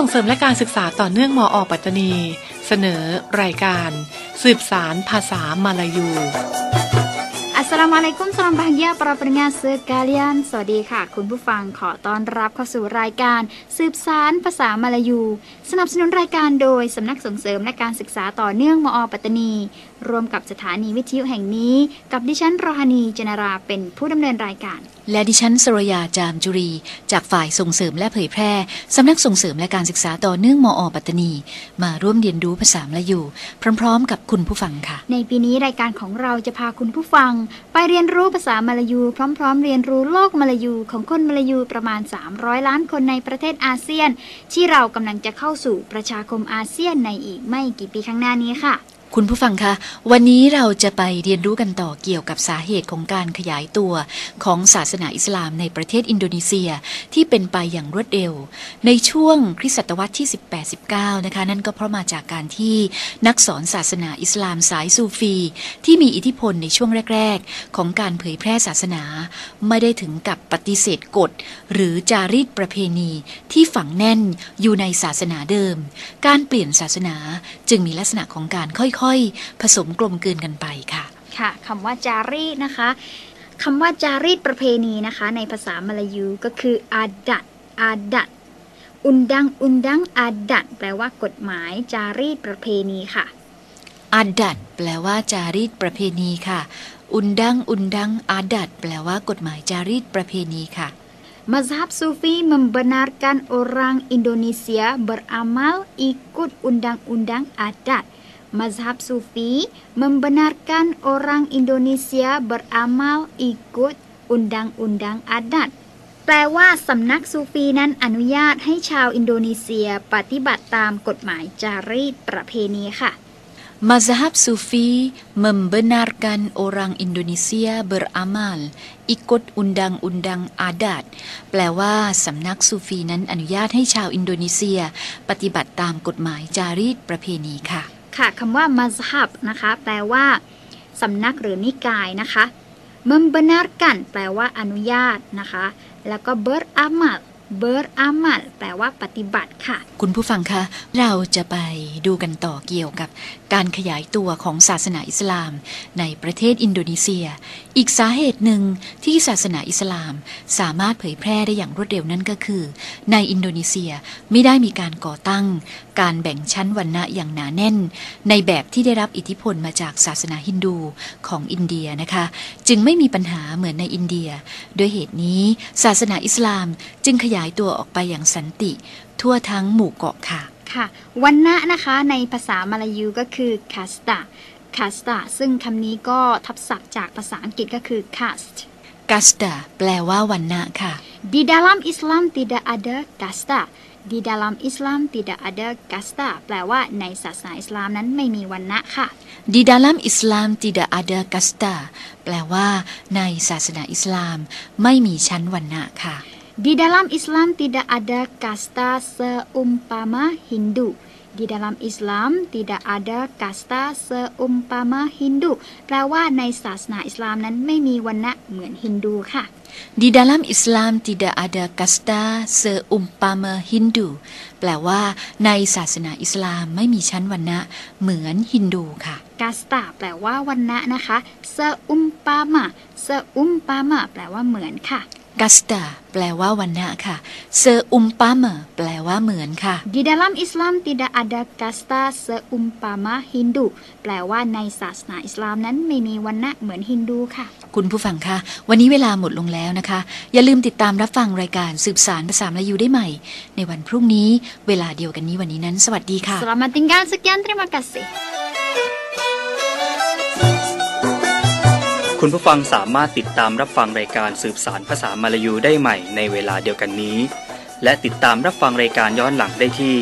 ส่งเสริมและการศึกษาต่อเนื่องมออปัตตานี เสนอ รายการ สืบสารภาษามาลายู Assalamualaikum salam bahagia para pendengar sekalian สวัสดีค่ะ คุณผู้ฟังขอต้อนรับเข้าสู่รายการ สืบสารภาษามาลายู สนับสนุนรายการโดยสำนักส่งเสริมและการศึกษาต่อเนื่องมอปัตตานี ร่วมกับสถานีวิทยุแห่งนี้ กับดิฉันโรฮานีเจนราเป็นผู้ดำเนินรายการ และดิฉันสรยาจามจุรี จากฝ่ายส่งเสริมและเผยแพร่สำนักส่งเสริมและการศึกษาต่อเนื่องมอปัตตานี มาร่วมเรียนรู้ภาษามลายูพร้อม ๆ กับคุณผู้ฟังค่ะ ในปีนี้รายการของเราจะพาคุณผู้ฟัง ไปเรียนรู้ภาษามาลายูพร้อม ๆ เรียนรู้โลกมาลายูของคนมาลายูประมาณ 300 ล้านคนในประเทศอาเซียน ที่เรากำลังจะเข้าสู่ประชาคมอาเซียนในอีกไม่กี่ปีข้างหน้านี้ค่ะ คุณผู้ฟังคะ วันนี้เราจะไปเรียนรู้กันต่อเกี่ยวกับสาเหตุของการขยายตัวของศาสนาอิสลามในประเทศอินโดนีเซียที่เป็นไปอย่างรวดเร็ว ในช่วงคริสตศตวรรษที่ 18-19 นะคะ นั่นก็เพราะมาจากการที่นักสอนศาสนาอิสลามสายซูฟี ที่มีอิทธิพลในช่วงแรก ๆ ของการเผยแพร่ศาสนา ไม่ได้ถึงกับปฏิเสธกฎ หรือจารีตประเพณีที่ฝังแน่นอยู่ในศาสนาเดิม การเปลี่ยนศาสนาจึงมีลักษณะของการค่อยๆ ผสมกลมกลืนกันไปค่ะ ค่ะคำว่าจารีตนะคะคำว่าจารีตประเพณีนะคะ ในภาษามลายูก็คืออาดัดอาดัดอุนดังอุนดังอาดัดแปลว่ากฎหมายจารีตประเพณีค่ะอาดัดแปลว่าจารีตประเพณีค่ะ อุนดังอุนดังอาดัดแปลว่ากฎหมายจารีตประเพณีค่ะ Mazhab Sufi membenarkan orang Indonesia beramal ikut undang-undang adat. Mazhab Sufi membenarkan orang Indonesia beramal ikut undang-undang adat. แปลว่าสำนักซูฟีนั้นอนุญาตให้ชาวอินโดนีเซียปฏิบัติตามกฎหมายจารีตประเพณีค่ะ Mazhab Sufi membenarkan orang Indonesia beramal ikut undang-undang adat แปลว่าสำนักซูฟีนั้นอนุญาตให้ชาวอินโดนีเซีย ปฏิบัติตามกฎหมายจารีตประเพณีค่ะ ค่ะคำว่ามัสฮับนะคะ แปลว่าสำนักหรือนิกายนะคะมัมบนารกันแปลว่าอนุญาตนะคะ แล้วก็ beramal เบิร์อามัลแปลว่าปฏิบัติค่ะ คุณผู้ฟังคะ เราจะไปดูกันต่อเกี่ยวกับ การขยายตัวของศาสนาอิสลาม ในประเทศอินโดนีเซียอีกสาเหตุหนึ่งที่ศาสนาอิสลามสามารถเผยแพร่ได้อย่างรวดเร็วนั่นก็คือ ในอินโดนีเซียไม่ได้มีการก่อตั้ง การแบ่งชั้นวรรณะอย่างหนาแน่น ในแบบที่ได้รับอิทธิพลมาจากศาสนาฮินดูของอินเดียนะคะ จึงไม่มีปัญหาเหมือนในอินเดีย ด้วยเหตุนี้ศาสนาอิสลามจึงขยายตัวออกไปอย่างสันติ ทั่วทั้งหมู่เกาะค่ะค่ะวันณะนะคะในภาษามาลายูก็คือ kasta kasta ซึ่งคำนี้ก็ทับศัพท์จากภาษาอังกฤษก็คือ caste kasta แปลว่าวันณะค่ะ Di dalam Islam tidak ada kasta Di dalam Islam tidak ada kasta แปลว่าในศาสนาอิสลามนั้นไม่มีวันณะค่ะ Di dalam Islam tidak ada kasta แปลว่า ในศาสนาอิสลาม ไม่มีชั้นวรรณะค่ะ Di dalam Islam tidak ada kasta seumpama Hindu. Di dalam Islam tidak ada kasta seumpama Hindu แปลว่าในศาสนาอิสลามนั้นไม่มีวันณะเหมือนฮินดูค่ะ Di dalam Islam tidak ada kasta seumpama Hindu แปลว่าในศาสนาอิสลามไม่มีชั้นวรรณะเหมือนฮินดูค่ะกาสตาแปลว่าวันณะนะคะเซอุมปามาเซอุมปามาแปลว่าเหมือนค่ะ กัสตาแปลว่าวันณะค่ะเซอุมปามแปลว่าเหมือนค่ะ Di dalam Islam tidak ada kasta seumpama Hindu แปลว่าในศาสนาอิสลามนั้นไม่มีวันณะเหมือนฮินดูค่ะ คุณผู้ฟังคะวันนี้เวลาหมดลงแล้วนะคะ อย่าลืมติดตามรับฟังรายการสืบสารภาษามลายูได้ใหม่ ในวันพรุ่งนี้ เวลาเดียวกันนี้วันนี้นั้น สวัสดีค่ะ Selamat tinggal sekian terima kasih คุณผู้ฟังสามารถติดตามรับฟังรายการสืบสารภาษามาลายูได้ใหม่ในเวลาเดียวกันนี้ และติดตามรับฟังรายการย้อนหลังได้ที่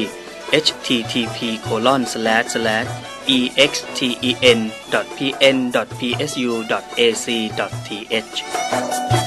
http://exten.pn.psu.ac.th